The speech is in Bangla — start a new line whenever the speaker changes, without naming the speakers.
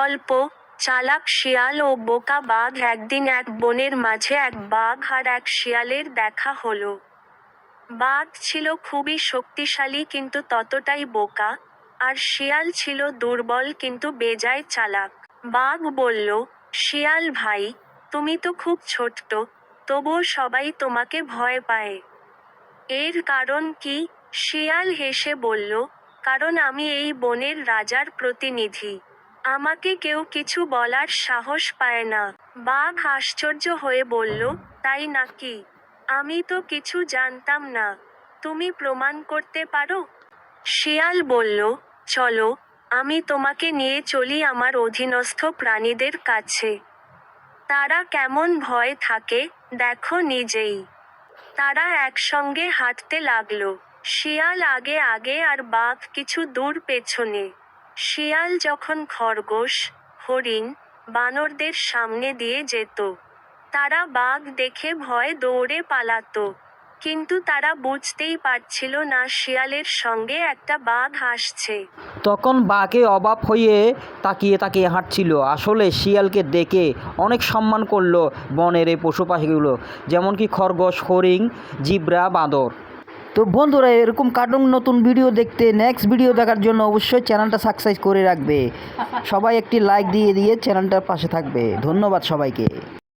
গল্প। চালাক শিয়াল ও বোকা বাঘ একদিন এক বনের মাঝে এক বাঘ আর এক শিয়ালের দেখা হলো। বাঘ ছিল খুবই শক্তিশালী কিন্তু ততটাই বোকা, আর শিয়াল ছিল দুর্বল কিন্তু বেজায় চালাক। বাঘ বলল, শিয়াল ভাই, তুমি তো খুব ছোট্ট, তবুও সবাই তোমাকে ভয় পায়। এর কারণ কি? শিয়াল হেসে বলল, কারণ আমি এই বনের রাজার প্রতিনিধি। আমাকে কেউ কিছু বলার সাহস পায় না। বাঘ আশ্চর্য হয়ে বলল, তাই নাকি? আমি তো কিছু জানতাম না। তুমি প্রমাণ করতে পারো? শিয়াল বলল, চলো, আমি তোমাকে নিয়ে চলি আমার অধীনস্থ প্রাণীদের কাছে। তারা কেমন ভয় থাকে, দেখো নিজেই। তারা একসঙ্গে হাঁটতে লাগল। শিয়াল আগে আগে আর বাঘ কিছু দূর পেছনে শিয়াল যখন খরগোশ, হরিণ, বানরদের সামনে দিয়ে যেত, তারা বাঘ দেখে ভয় দৌড়ে পালাতো। কিন্তু তারা বুঝতেই পারছিল না শিয়ালের সঙ্গে একটা বাঘ আসছে।
তখন বাঘে অবাক হয়ে তাকিয়ে তাকিয়ে হাঁটছিল। আসলে শিয়ালকে দেখে অনেক সম্মান করল বনের এই পশু পাখিগুলো যেমন কি খরগোশ, হরিণ, জিব্রা, বাঁদর। তো বন্ধুরা, এরকম কার্টুন নতুন ভিডিও দেখতে নেক্সট ভিডিও দেখার জন্য অবশ্যই চ্যানেলটা সাবস্ক্রাইব করে রাখবে। সবাই একটি লাইক দিয়ে দিয়ে চ্যানেলটার পাশে থাকবে। ধন্যবাদ সবাইকে।